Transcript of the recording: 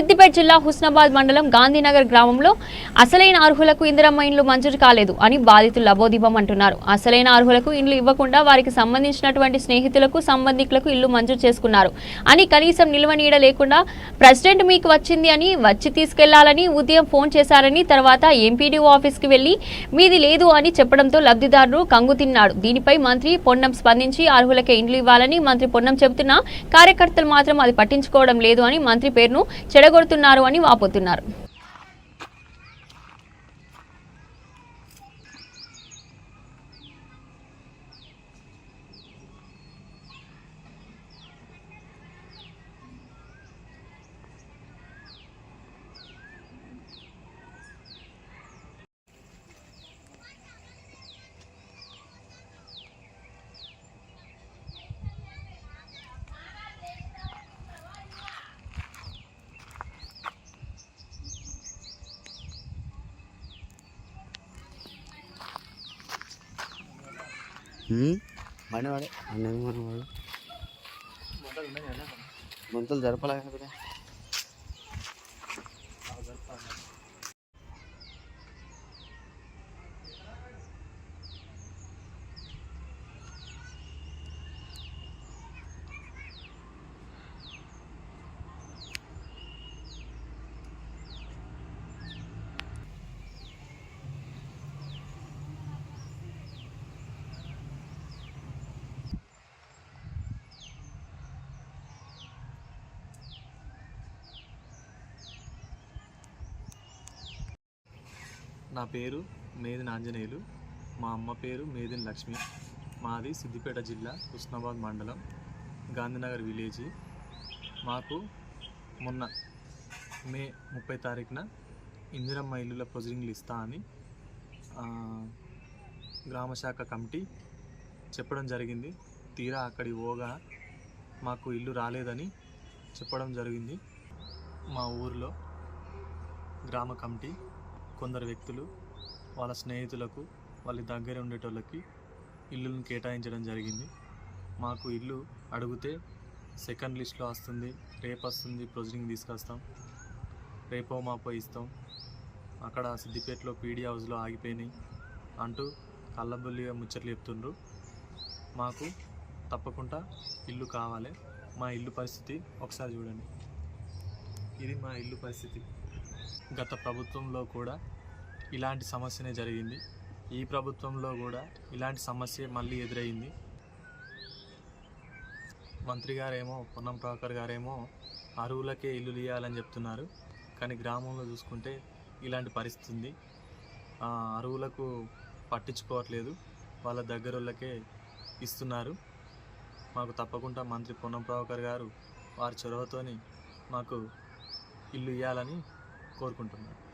సిద్దిపేట జిల్లా హుస్నాబాద్ మండలం గాంధీనగర్ గ్రామంలో అసలైన అర్హులకు ఇందిరమ్మ ఇండ్లు మంజూరు కాలేదు అని బాధితులు లబోదీపం అంటున్నారు. అసలైన అర్హులకు ఇండ్లు ఇవ్వకుండా వారికి సంబంధించినటువంటి స్నేహితులకు సంబంధికులకు ఇల్లు మంజూరు చేసుకున్నారు అని కనీసం నిల్వ నీడ లేకుండా ప్రెసిడెంట్ మీకు వచ్చింది అని వచ్చి తీసుకెళ్ళాలని ఉదయం ఫోన్ చేశారని తర్వాత ఎంపీడీఓ ఆఫీస్కి వెళ్ళి మీది లేదు అని చెప్పడంతో లబ్ధిదారుడు కంగు తిన్నాడు. దీనిపై మంత్రి పొన్నం స్పందించి అర్హులకే ఇండ్లు ఇవ్వాలని మంత్రి పొన్నం చెబుతున్నా కార్యకర్తలు మాత్రం అది పట్టించుకోవడం లేదు అని మంత్రి పేరును చెడ చెడగొడుతున్నారు అని వాపోతున్నారు. బండి వాడే అన్నీ మన వాడు ముంతలు జరపలే కదా. నా పేరు మేదిన ఆంజనేయులు. మా అమ్మ పేరు మేదిన లక్ష్మి. మాది సిద్దిపేట జిల్లా హుస్నాబాద్ మండలం గాంధీనగర్ విలేజ్. మాకు మొన్న మే ముప్పై తారీఖున ఇందిరమ్మ ఇల్లుల ప్రొసీడింగ్లు ఇస్తా అని గ్రామశాఖ కమిటీ చెప్పడం జరిగింది. తీరా అక్కడి పోగా మాకు ఇల్లు రాలేదని చెప్పడం జరిగింది. మా ఊరిలో గ్రామ కమిటీ కొందరు వ్యక్తులు వాళ్ళ స్నేహితులకు వాళ్ళ దగ్గర ఉండేటోళ్ళకి ఇల్లును కేటాయించడం జరిగింది. మాకు ఇల్లు అడిగితే సెకండ్ లిస్ట్లో వస్తుంది రేపు వస్తుంది ప్రొసీడింగ్ తీసుకొస్తాం రేపో మాపో ఇస్తాం. అక్కడ సిద్దిపేటలో పీడీ హౌస్లో ఆగిపోయినాయి అంటూ కళ్ళబుల్లిగా ముచ్చట్లు చెప్తుండ్రు. మాకు తప్పకుండా ఇల్లు కావాలి మా ఇల్లు పరిస్థితి ఒకసారి చూడండి. ఇది మా ఇల్లు పరిస్థితి. గత ప్రభుత్వంలో కూడా ఇలాంటి సమస్యనే జరిగింది. ఈ ప్రభుత్వంలో కూడా ఇలాంటి సమస్య మళ్ళీ ఎదురైంది. మంత్రి గారేమో పొన్నం ప్రభాకర్ గారేమో అరువులకే ఇల్లు ఇవ్వాలని చెప్తున్నారు. కానీ గ్రామంలో చూసుకుంటే ఇలాంటి పరిస్థితి ఉంది. అరువులకు పట్టించుకోవట్లేదు. వాళ్ళ దగ్గర వాళ్ళకే ఇస్తున్నారు. మాకు తప్పకుండా మంత్రి పొన్నం ప్రభాకర్ గారు వారి చొరవతోని మాకు ఇల్లు ఇవ్వాలని కోరుకుంటున్నాను.